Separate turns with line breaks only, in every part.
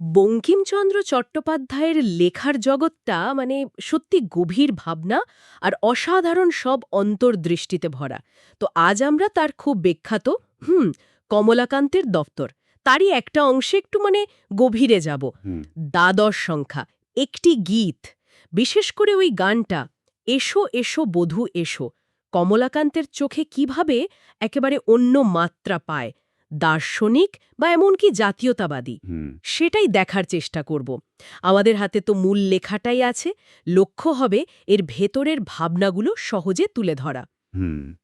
বঙ্কিমচন্দ্র চট্টোপাধ্যায়ের লেখার জগৎটা মানে সত্যি গভীর ভাবনা আর অসাধারণ সব অন্তর্দৃষ্টিতে ভরা। তো আজ আমরা তার খুব বিখ্যাত হুম কমলাকান্তের দপ্তর। তারই একটা অংশে একটু মানে গভীরে যাব। দ্বাদশ সংখ্যা একটি গীত। বিশেষ করে ওই গানটা এসো এসো বধূ এসো। কমলাকান্তের চোখে কীভাবে একেবারে অন্য মাত্রা পায় দার্শনিক বা এমনকি জাতীয়তাবাদী। সেটাই দেখার চেষ্টা করব। আমাদের হাতে তো মূল লেখাটাই আছে। লক্ষ্য হবে এর ভেতরের ভাবনাগুলো সহজে তুলে ধরা।
হুম।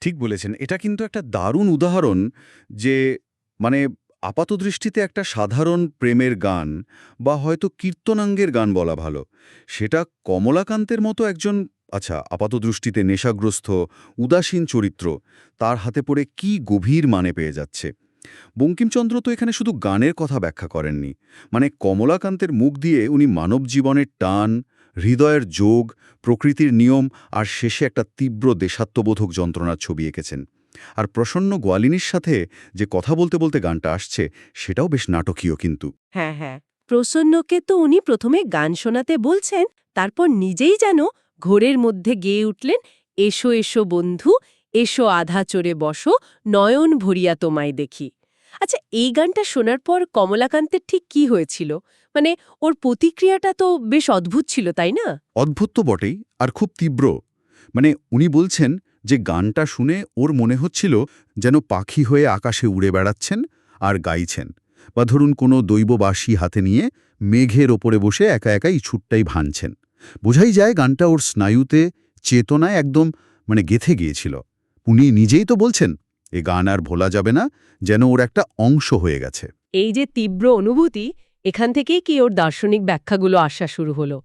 ঠিক বলেছেন। এটা কিন্তু একটা দারুণ উদাহরণ যে মানে আপাতদৃষ্টিতে একটা সাধারণ প্রেমের গান বা হয়তো কীর্তনাঙ্গের গান বলা ভালো। সেটা কমলাকান্তের মতো একজন আচ্ছা আপাতদৃষ্টিতে নেশাগ্রস্ত, উদাসীন চরিত্র, তার হাতে পড়ে কি গভীর মানে পেয়ে যাচ্ছে? বঙ্কিমচন্দ্র তো এখানে শুধু গানের কথা ব্যাখ্যা করেননি। মানে কমলাকান্তের মুখ দিয়ে উনি মানব জীবনের টান, হৃদয়ের যোগ, প্রকৃতির নিয়ম আর শেষে একটা তীব্র দেশাত্মবোধক যন্ত্রণার ছবি এঁকেছেন। আর প্রসন্ন গোয়ালিনীর সাথে যে কথা বলতে বলতে গানটা আসছে, সেটাও বেশ নাটকীয় কিন্তু।
হ্যাঁ হ্যাঁ। প্রসন্নকে তো উনি প্রথমে গান শোনাতে বলছেন, তারপর নিজেই যেন ঘোরের মধ্যে গেয়ে উঠলেন, এসো এসো বন্ধু, এসো আধা চড়ে বসো, নয়ন ভরিয়া তোমায় দেখি। আচ্ছা এই গানটা শোনার পর কমলাকান্তের ঠিক কি হয়েছিল? মানে ওর প্রতিক্রিয়াটা তো বেশ অদ্ভুত ছিল, তাই না?
অদ্ভুত তো বটেই, আর খুব তীব্র। মানে উনি বলছেন যে গানটা শুনে ওর মনে হচ্ছিল যেন পাখি হয়ে আকাশে উড়ে বেড়াচ্ছেন আর গাইছেন। বা ধরুন কোনো দৈববাসী হাতে নিয়ে মেঘের ওপরে বসে একা একাই ছুটটাই ভাঙছেন বোঝাই যায় গানটা ওর স্নায়ুতে চেতনায় একদম মানে গেথে গিয়েছিল। উনি নিজেই তো বলছেন এ গান আর ভোলা যাবে না যেন ওর একটা অংশ হয়ে গেছে।
এই যে তীব্র অনুভূতি এখান থেকেই কি ওর দার্শনিক ব্যাখ্যাগুলো আসা শুরু হলো।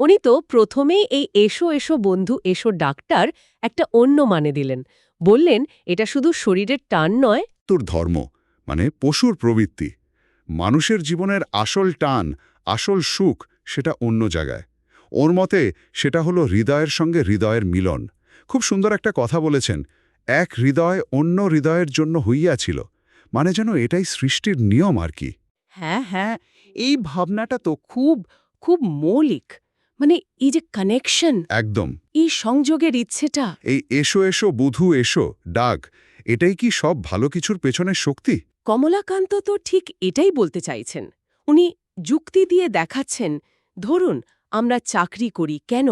উনি তো প্রথমেই এই এসো এসো বন্ধু এসো ডাক্তার একটা অন্য মানে দিলেন। বললেন এটা শুধু শরীরের টান নয়।
তোর ধর্ম মানে পশুর প্রবৃত্তি। মানুষের জীবনের আসল টান আসল সুখ সেটা অন্য জায়গায়। ওর মতে সেটা হলো হৃদয়ের সঙ্গে হৃদয়ের মিলন। খুব সুন্দর একটা কথা বলেছেন এক হৃদয় অন্য হৃদয়ের জন্য হইয়াছিল মানে যেন এটাই সৃষ্টির নিয়ম আর কি।
হ্যাঁ হ্যাঁ এই ভাবনাটা তো খুব খুব মৌলিক মানে এই যে কানেকশন
একদম।
এই সংযোগের ইচ্ছেটা।
এই এসো এসো বুধু এসো ডাক এটাই কি সব ভালো কিছুর পেছনের শক্তি?
কমলাকান্ত তো ঠিক এটাই বলতে চাইছেন। উনি যুক্তি দিয়ে দেখাচ্ছেন ধরুন আমরা চাকরি করি কেন?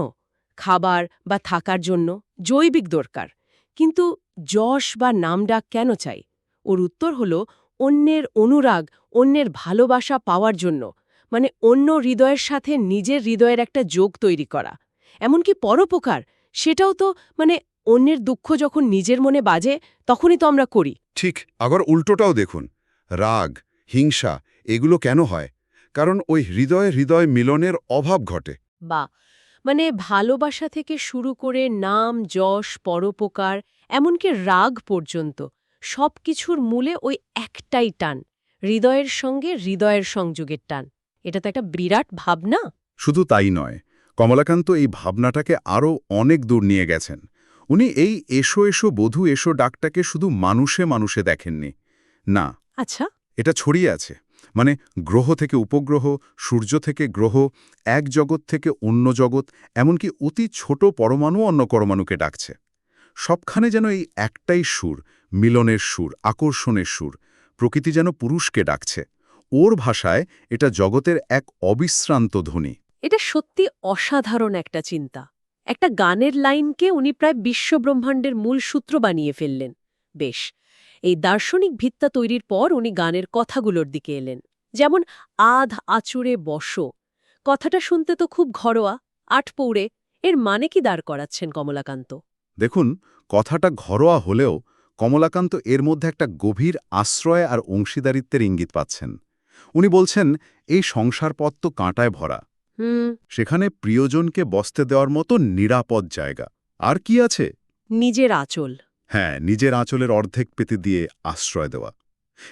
খাবার বা থাকার জন্য জৈবিক দরকার। কিন্তু যশ বা নামডাক কেন চাই? ওর উত্তর হল অন্যের অনুরাগ, অন্যের ভালোবাসা পাওয়ার জন্য। মানে অন্য হৃদয়ের সাথে নিজের হৃদয়ের একটা যোগ তৈরি করা। এমনকি পরোপকার, সেটাও তো মানে অন্যের দুঃখ যখন নিজের মনে বাজে, তখনই তো আমরা করি।
ঠিক, আবার উল্টোটাও দেখুন। রাগ, হিংসা, এগুলো কেন হয়? কারণ ওই হৃদয় হৃদয় মিলনের অভাব ঘটে।
বা মানে ভালোবাসা থেকে শুরু করে নাম যশ পরোপকার এমনকি রাগ পর্যন্ত সব কিছুর মূলে ওই একটাই টান হৃদয়ের সঙ্গে হৃদয়ের সংযোগের টান। এটা তো একটা বিরাট ভাবনা।
শুধু তাই নয় কমলাকান্ত এই ভাবনাটাকে আরও অনেক দূর নিয়ে গেছেন। উনি এই এসো এসো বধূ এসো ডাকটাকে শুধু মানুষে মানুষে দেখেননি। না
আচ্ছা।
এটা ছড়িয়ে আছে। মানে গ্রহ থেকে উপগ্রহ, সূর্য থেকে গ্রহ, এক জগৎ থেকে অন্য জগৎ, এমনকি অতি ছোট পরমাণু অন্য পরমাণুকে ডাকছে। সবখানে যেন এই একটাই সুর, মিলনের সুর, আকর্ষণের সুর, প্রকৃতি যেন পুরুষকে ডাকছে। ওর ভাষায় এটা জগতের এক অবিশ্রান্ত ধ্বনি।
এটা সত্যি অসাধারণ একটা চিন্তা। একটা গানের লাইনকে উনি প্রায় বিশ্বব্রহ্মাণ্ডের মূল সূত্র বানিয়ে ফেললেন। বেশ এই দার্শনিক ভিত্তা তৈরির পর উনি গানের কথাগুলোর দিকে এলেন। যেমন আধ আচুরে বস। কথাটা শুনতে তো খুব ঘরোয়া আট পৌড়ে। এর মানে কি দাঁড় করাচ্ছেন কমলাকান্ত?
দেখুন কথাটা ঘরোয়া হলেও কমলাকান্ত এর মধ্যে একটা গভীর আশ্রয় আর অংশীদারিত্বের ইঙ্গিত পাচ্ছেন। উনি বলছেন এই সংসার পথ তো কাঁটায় ভরা। সেখানে প্রিয়জনকে বসতে দেওয়ার মতো নিরাপদ জায়গা। আর কি আছে?
নিজের আচল।
হ্যাঁ নিজের আঁচলের অর্ধেক পেতে দিয়ে আশ্রয় দেওয়া।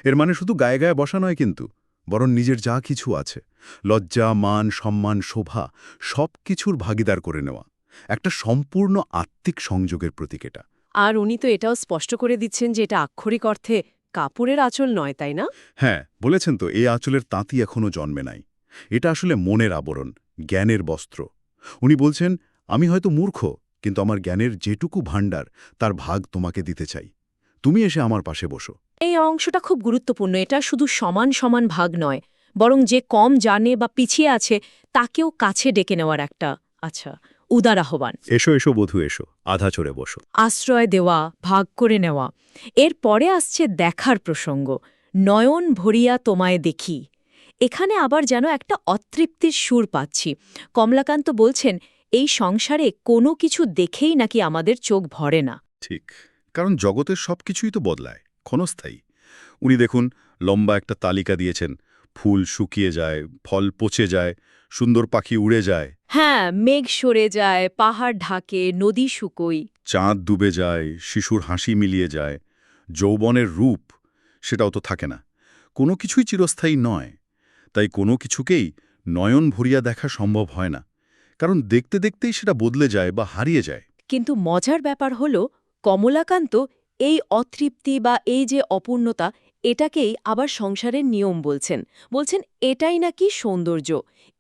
এর মানে শুধু গায়ে গায়ে বসা নয় কিন্তু বরং নিজের যা কিছু আছে লজ্জা মান সম্মান শোভা সব কিছুর ভাগিদার করে নেওয়া। একটা সম্পূর্ণ আত্মিক সংযোগের প্রতীক এটা।
আর উনি তো এটাও স্পষ্ট করে দিচ্ছেন যে এটা আক্ষরিক অর্থে কাপড়ের আঁচল নয় তাই না?
হ্যাঁ বলেছেন তো এই আঁচলের তাঁতি এখনও জন্মে নাই। এটা আসলে মনের আবরণ জ্ঞানের বস্ত্র। উনি বলছেন আমি হয়তো মূর্খ কিন্তু আমার জ্ঞানের যেটুকু ভাণ্ডার তার ভাগ তোমাকে দিতে চাই। তুমি এসে আমার পাশে বসো।
এই অংশটা খুব গুরুত্বপূর্ণ। এটা শুধু সমান সমান ভাগ নয় বরং যে কম জানে বা পিছিয়ে আছে তাকেও কাছে ডেকে নেওয়ার একটা আচ্ছা উদার আহ্বান।
এসো এসো বধু এসো আধা চড়ে বসো।
আশ্রয় দেওয়া ভাগ করে নেওয়া। এর পরে আসছে দেখার প্রসঙ্গ। নয়ন ভরিয়া তোমায় দেখি। এখানে আবার যেন একটা অতৃপ্তির সুর পাচ্ছি। কমলাকান্ত বলছেন এই সংসারে কোনো কিছু দেখেই নাকি আমাদের চোখ ভরে না।
ঠিক কারণ জগতের সব কিছুই তো বদলায় ক্ষণস্থায়ী। উনি দেখুন লম্বা একটা তালিকা দিয়েছেন ফুল শুকিয়ে যায় ফল পচে যায় সুন্দর পাখি উড়ে যায়।
হ্যাঁ মেঘ সরে যায় পাহাড় ঢাকে নদী শুকোই
চাঁদ ডুবে যায় শিশুর হাসি মিলিয়ে যায় যৌবনের রূপ সেটাও তো থাকে না। কোনো কিছুই চিরস্থায়ী নয় তাই কোনো কিছুকেই নয়ন ভরিয়া দেখা সম্ভব হয় না। কারণ দেখতে দেখতেই সেটা বদলে যায় বা হারিয়ে যায়।
কিন্তু মজার ব্যাপার হল কমলাকান্ত এই অতৃপ্তি বা এই যে অপূর্ণতা এটাকেই আবার সংসারের নিয়ম বলছেন। বলছেন এটাই নাকি সৌন্দর্য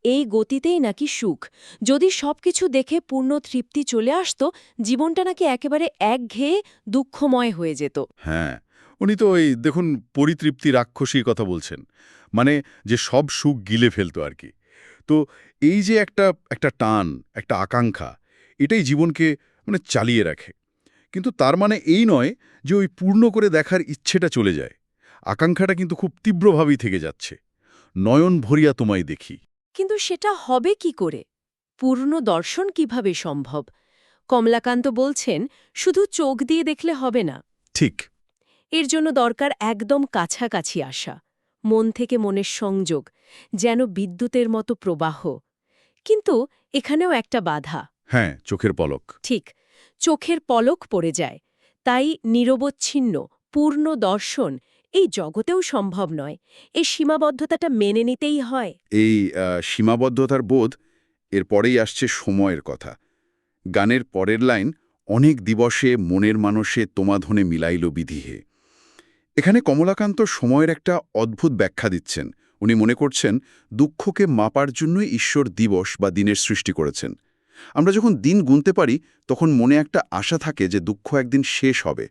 এই গতিতেই নাকি সুখ। যদি সবকিছু দেখে পূর্ণ তৃপ্তি চলে আসত জীবনটা নাকি একেবারে একঘেয়ে দুঃখময় হয়ে যেত।
হ্যাঁ উনি তো ওই দেখুন পরিতৃপ্তি রাক্ষসীর কথা বলছেন। মানে যে সব সুখ গিলে ফেলতো আর কি। তো এই যে একটা একটা টান একটা আকাঙ্ক্ষা এটাই জীবনকে মানে চালিয়ে রাখে। কিন্তু তার মানে এই নয় যে ওই পূর্ণ করে দেখার ইচ্ছেটা চলে যায়। আকাঙ্ক্ষাটা কিন্তু খুব তীব্রভাবেই থেকে যাচ্ছে। নয়ন ভরিয়া তোমায় দেখি।
কিন্তু সেটা হবে কি করে? পূর্ণ দর্শন কীভাবে সম্ভব? কমলাকান্ত বলছেন শুধু চোখ দিয়ে দেখলে হবে না।
ঠিক।
এর জন্য দরকার একদম কাছাকাছি আসা। মন থেকে মনের সংযোগ যেন বিদ্যুতের মতো প্রবাহ। কিন্তু এখানেও একটা বাধা।
হ্যাঁ চোখের পলক।
ঠিক চোখের পলক পড়ে যায়। তাই নিরবচ্ছিন্ন পূর্ণ দর্শন এই জগতেও সম্ভব নয়। এই সীমাবদ্ধতাটা মেনে নিতেই হয়।
এই সীমাবদ্ধতার বোধ এর পরেই আসছে সময়ের কথা। গানের পরের লাইন অনেক দিবসে মনের মানুষে তোমাধনে মিলাইল বিধিহে। এখানে কমলাকান্ত সময়ের একটা অদ্ভুত ব্যাখ্যা দিচ্ছেন। উনি মনে করছেন, দুঃখকে মাপার জন্যই ঈশ্বর দিবস বা দিনের সৃষ্টি করেছেন। আমরা যখন দিন গুনতে পারি, তখন মনে একটা আশা থাকে যে দুঃখ একদিন শেষ হবে।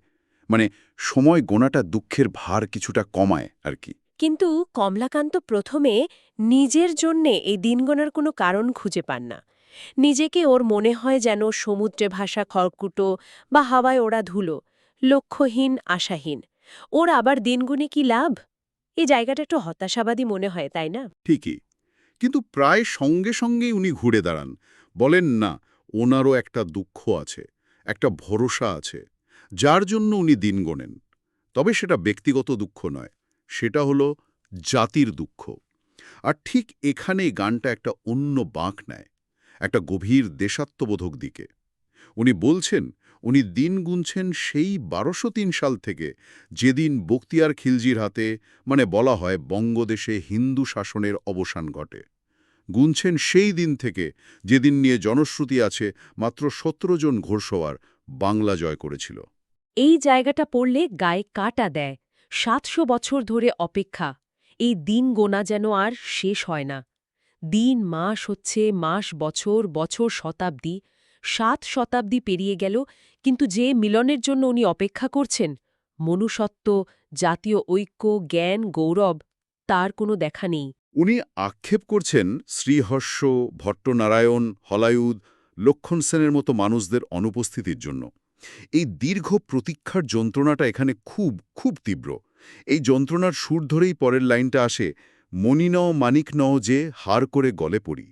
মানে সময় গোনাটা দুঃখের ভার কিছুটা কমায় আর কি।
কিন্তু কমলাকান্ত প্রথমে নিজের জন্যে এই দিন গোনার কোনো কারণ খুঁজে পান না। নিজেকে ওর মনে হয় যেন সমুদ্রে ভাসা খড়কুটো বা হাওয়ায় ওড়া ধুলো, লক্ষ্যহীন, আশাহীন। ওর আবার দিনগুনে কি লাভ? এই জায়গাটা একটু হতাশাবাদী মনে হয়, তাই না?
ঠিকই। কিন্তু প্রায় সঙ্গে সঙ্গেই উনি ঘুরে দাঁড়ান। বলেন, না, ওনারও একটা দুঃখ আছে, একটা ভরসা আছে, যার জন্য উনি দিন গোনেন। তবে সেটা ব্যক্তিগত দুঃখ নয়, সেটা হলো জাতির দুঃখ। আর ঠিক এখানেই গানটা একটা অন্য বাঁক নেয়, একটা গভীর দেশাত্মবোধক দিকে। উনি বলছেন উনি দিন গুনছেন সেই বারোশো সাল থেকে যেদিন বক্তিয়ার খিলজির হাতে মানে বলা হয় বঙ্গদেশে হিন্দু শাসনের অবসান ঘটে। গুনছেন সেই দিন থেকে যেদিন নিয়ে জনশ্রুতি আছে মাত্র সতেরো জন ঘোড়সওয়ার বাংলা জয় করেছিল।
এই জায়গাটা পড়লে গায়ে কাটা দেয়, সাতশো বছর ধরে অপেক্ষা, এই দিন গোনা যেন আর শেষ হয় না। দিন, মাস হচ্ছে মাস, বছর বছর, শতাব্দী সাত শতাব্দী পেরিয়ে গেল, কিন্তু যে মিলনের জন্য উনি অপেক্ষা করছেন মনুষত্ব জাতীয় ঐক্য, জ্ঞান, গৌরব, তার কোনো দেখা নেই।
উনি আক্ষেপ করছেন শ্রীহর্ষ, ভট্টনারায়ণ, হলায়ুদ, লক্ষণ সেনের মতো মানুষদের অনুপস্থিতির জন্য। এই দীর্ঘ প্রতীক্ষার যন্ত্রণাটা এখানে খুব খুব তীব্র। এই যন্ত্রণার সুর ধরেই পরের লাইনটা আসে মনি নও মানিক নও যে হার করে গলে পড়ি।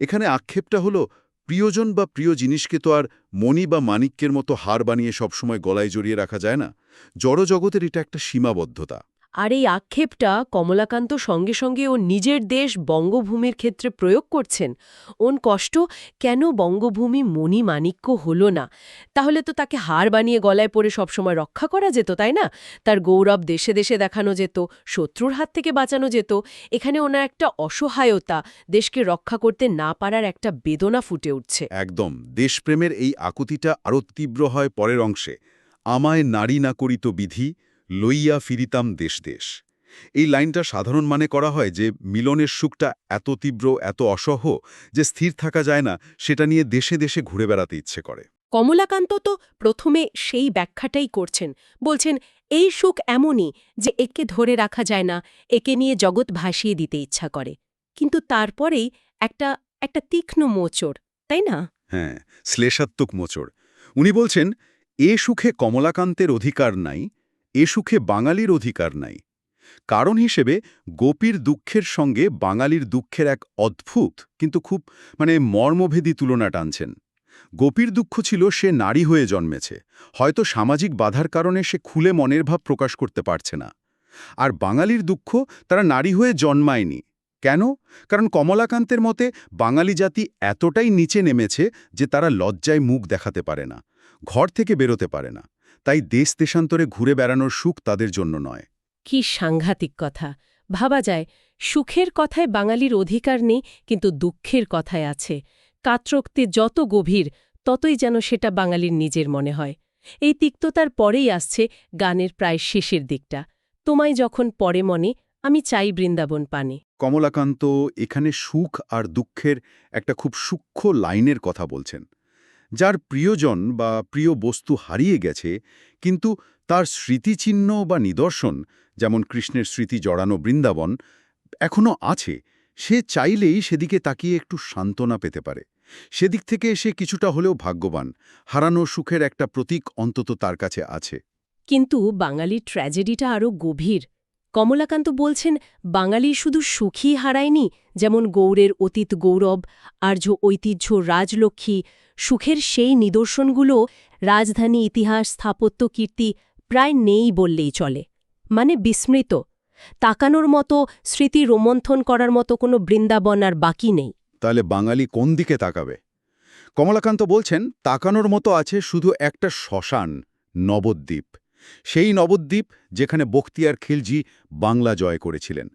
এখানে আক্ষেপটা হলো প্রিয়জন বা প্রিয় জিনিসকে তো আর মণি বা মানিক্যের মতো হার বানিয়ে সবসময় গলায় জড়িয়ে রাখা যায় না। জড়জগতের এটা একটা সীমাবদ্ধতা।
আর এই আক্ষেপটা কমলাকান্ত সঙ্গে সঙ্গে ও নিজের দেশ বঙ্গভূমির ক্ষেত্রে প্রয়োগ করছেন। ওন কষ্ট কেন বঙ্গভূমি মণি মাণিক্য হল না? তাহলে তো তাকে হার বানিয়ে গলায় পড়ে সবসময় রক্ষা করা যেত, তাই না? তার গৌরব দেশে দেশে দেখানো যেত, শত্রুর হাত থেকে বাঁচানো যেত। এখানে ওনার একটা অসহায়তা, দেশকে রক্ষা করতে না পারার একটা বেদনা ফুটে উঠছে।
একদম, দেশপ্রেমের এই আকুতিটা আরও তীব্র হয় পরের অংশে। আমায় নারী না করিত বিধি লইয়া ফিরিতাম দেশ দেশ। এই লাইনটা সাধারণ মানে করা হয় যে মিলনের সুখটা এত তীব্র এত অসহ যে স্থির থাকা যায় না সেটা নিয়ে দেশে দেশে ঘুরে বেড়াতে ইচ্ছে করে।
কমলাকান্ত তো প্রথমে সেই ব্যাখ্যাটাই করছেন। বলছেন এই সুখ এমনই যে একে ধরে রাখা যায় না একে নিয়ে জগৎ ভাসিয়ে দিতে ইচ্ছা করে। কিন্তু তারপরেই একটা একটা তীক্ষ্ণ মোচড় তাই না?
হ্যাঁ শ্লেষাত্মক মোচড়। উনি বলছেন এ সুখে কমলাকান্তের অধিকার নাই এ সুখে বাঙালির অধিকার নাই। কারণ হিসেবে গোপীর দুঃখের সঙ্গে বাঙালির দুঃখের এক অদ্ভুত, কিন্তু খুব মানে মর্মভেদী তুলনা টানছেন। গোপীর দুঃখ ছিল সে নারী হয়ে জন্মেছে, হয়তো সামাজিক বাধার কারণে সে খুলে মনের ভাব প্রকাশ করতে পারছে না। আর বাঙালির দুঃখ তারা নারী হয়ে জন্মায়নি। কেন? কারণ কমলাকান্তের মতে বাঙালি জাতি এতটাই নিচে নেমেছে যে তারা লজ্জায় মুখ দেখাতে পারে না, ঘর থেকে বেরোতে পারে না। তাই দেশ দেশান্তরে ঘুরে বেড়ানোর সুখ তাদের জন্য নয়।
কি সাংঘাতিক কথা। ভাবা যায় সুখের কথায় বাঙালির অধিকার নেই কিন্তু দুঃখের কথায় আছে। কাত্রক্তি যত গভীর ততই যেন সেটা বাঙালির নিজের মনে হয়। এই তিক্ততার পরেই আসছে গানের প্রায় শেষের দিকটা। তোমায় যখন পরে মনে আমি চাই বৃন্দাবন পানে।
কমলাকান্ত এখানে সুখ আর দুঃখের একটা খুব সূক্ষ্ম লাইনের কথা বলছেন। যার প্রিয়জন বা প্রিয় বস্তু হারিয়ে গেছে, কিন্তু তার স্মৃতিচিহ্ন বা নিদর্শন, যেমন কৃষ্ণের স্মৃতি জড়ানো বৃন্দাবন এখনও আছে। সে চাইলেই সেদিকে তাকিয়ে একটু সান্ত্বনা পেতে পারে। সেদিক থেকে সে কিছুটা হলেও ভাগ্যবান। হারানো সুখের একটা প্রতীক অন্তত তার কাছে আছে।
কিন্তু বাঙালির ট্র্যাজেডিটা আরও গভীর। কমলাকান্ত বলছেন, বাঙালি শুধু সুখী হারায়নি, যেমন গৌড়ের অতীত গৌরব আর্য ঐতিহ্য রাজলক্ষ্মী, সুখের সেই নিদর্শনগুলো রাজধানী ইতিহাস, স্থাপত্য, কীর্তি প্রায় নেই বললেই চলে। মানে বিস্মৃত। তাকানোর মতো, স্মৃতি রোমন্থন করার মতো কোনো বৃন্দাবন আর বাকি নেই।
তাহলে বাঙালি কোন দিকে তাকাবে? কমলাকান্ত বলছেন, তাকানোর মতো আছে শুধু একটা শ্মশান, নবদ্বীপ। সেই নবদ্বীপ যেখানে বখতিয়ার খিলজি বাংলা জয় করেছিলেন।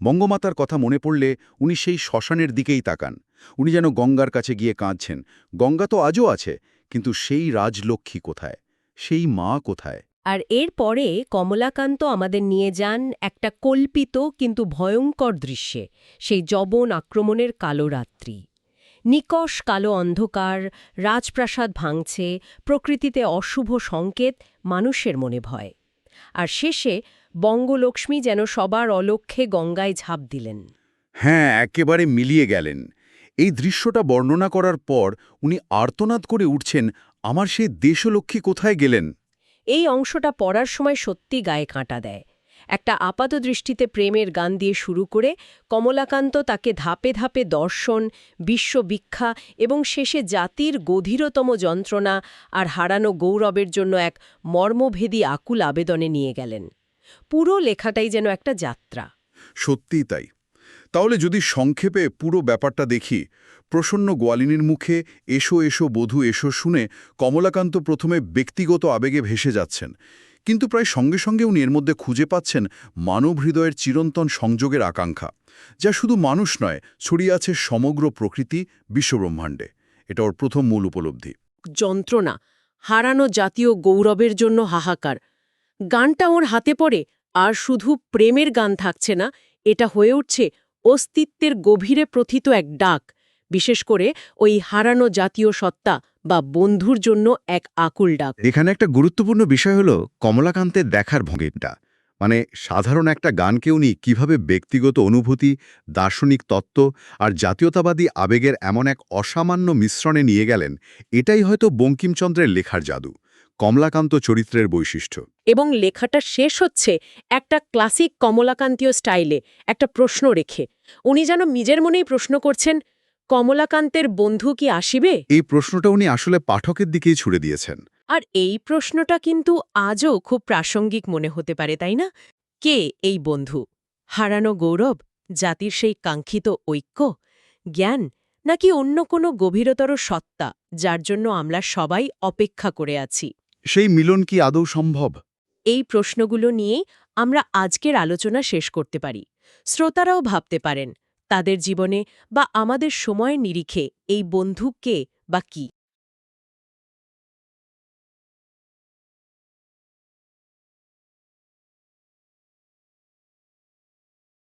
বঙ্গমাতার কথা মনে পড়লে উনি সেই শ্মশানের দিকেই তাকান। উনি যেন গঙ্গার কাছে গিয়ে কাঁদছেন। গঙ্গা তো আজও আছে, কিন্তু সেই রাজলক্ষ্মী কোথায়? সেই মা কোথায়?
আর এর পরে কমলাকান্ত আমাদের নিয়ে যান একটা কল্পিত কিন্তু ভয়ঙ্কর দৃশ্যে, সেই জবন আক্রমণের কালো রাত্রি। নিকষ কালো অন্ধকার রাজপ্রাসাদ ভাঙছে প্রকৃতিতে অশুভ সংকেত মানুষের মনে ভয়। আর শেষে বঙ্গলক্ষ্মী যেন সবার অলক্ষ্যে গঙ্গায় ঝাঁপ দিলেন।
হ্যাঁ একেবারে মিলিয়ে গেলেন। এই দৃশ্যটা বর্ণনা করার পর উনি আর্তনাদ করে উঠছেন আমার সেই দেশলক্ষ্মী কোথায় গেলেন?
এই অংশটা পড়ার সময় সত্যি গায়ে কাঁটা দেয়। একটা আপাত দৃষ্টিতে প্রেমের গান দিয়ে শুরু করে কমলাকান্ত তাকে ধাপে ধাপে দর্শন বিশ্ববিখ্যা এবং শেষে জাতির গভীরতম যন্ত্রণা আর হারানো গৌরবের জন্য এক মর্মভেদী আকুল আবেদনে নিয়ে গেলেন। পুরো লেখাটাই যেন একটা যাত্রা।
সত্যিই তাই। তাহলে যদি সংক্ষেপে পুরো ব্যাপারটা দেখি, প্রসন্ন গোয়ালিনীর মুখে এসো এসো বধূ এসো শুনে কমলাকান্ত প্রথমে ব্যক্তিগত আবেগে ভেসে যাচ্ছেন। কিন্তু প্রায় সঙ্গে সঙ্গে উনি এর মধ্যে খুঁজে পাচ্ছেন মানব হৃদয়ের চিরন্তন সংযোগের আকাঙ্ক্ষা, যা শুধু মানুষ নয়, ছড়িয়ে আছে সমগ্র প্রকৃতি বিশ্বব্রহ্মাণ্ডে। এটা ওর প্রথম মূল উপলব্ধি।
যন্ত্রণা, হারানো জাতীয় গৌরবের জন্য হাহাকার। গানটা ওর হাতে পড়ে, আর শুধু প্রেমের গান থাকছে না, এটা হয়ে উঠছে অস্তিত্বের গভীরে প্রথিত এক ডাক, বিশেষ করে ওই হারানো জাতীয় সত্তা বা বন্ধুর জন্য এক আকুল ডাক।
এখানে একটা গুরুত্বপূর্ণ বিষয় হলো কমলাকান্তের দেখার ভঙ্গিটা। মানে সাধারণ একটা গানকে উনি কীভাবে ব্যক্তিগত অনুভূতি দার্শনিক তত্ত্ব আর জাতীয়তাবাদী আবেগের এমন এক অসামান্য মিশ্রণে নিয়ে গেলেন এটাই হয়তো বঙ্কিমচন্দ্রের লেখার জাদু কমলাকান্ত চরিত্রের বৈশিষ্ট্য।
এবং লেখাটা শেষ হচ্ছে একটা ক্লাসিক কমলাকান্তীয় স্টাইলে একটা প্রশ্ন রেখে উনি যেন নিজের মনেই প্রশ্ন করছেন কমলাকান্তের বন্ধু কি আসিবে?
এই প্রশ্নটা উনি আসলে পাঠকের দিকেই ছুড়ে দিয়েছেন।
আর এই প্রশ্নটা কিন্তু আজও খুব প্রাসঙ্গিক মনে হতে পারে তাই না? কে এই বন্ধু? হারানো গৌরব? জাতির সেই কাঙ্ক্ষিত ঐক্য? জ্ঞান? নাকি অন্য কোনো গভীরতর সত্তা যার জন্য আমরা সবাই অপেক্ষা করে আছি?
সেই মিলন কি আদৌ সম্ভব?
এই প্রশ্নগুলো নিয়েই আমরা আজকের আলোচনা শেষ করতে পারি। শ্রোতারাও ভাবতে পারেন তাদের জীবনে বা আমাদের সময়ের নিরিখে এই বন্ধু কে বা কি?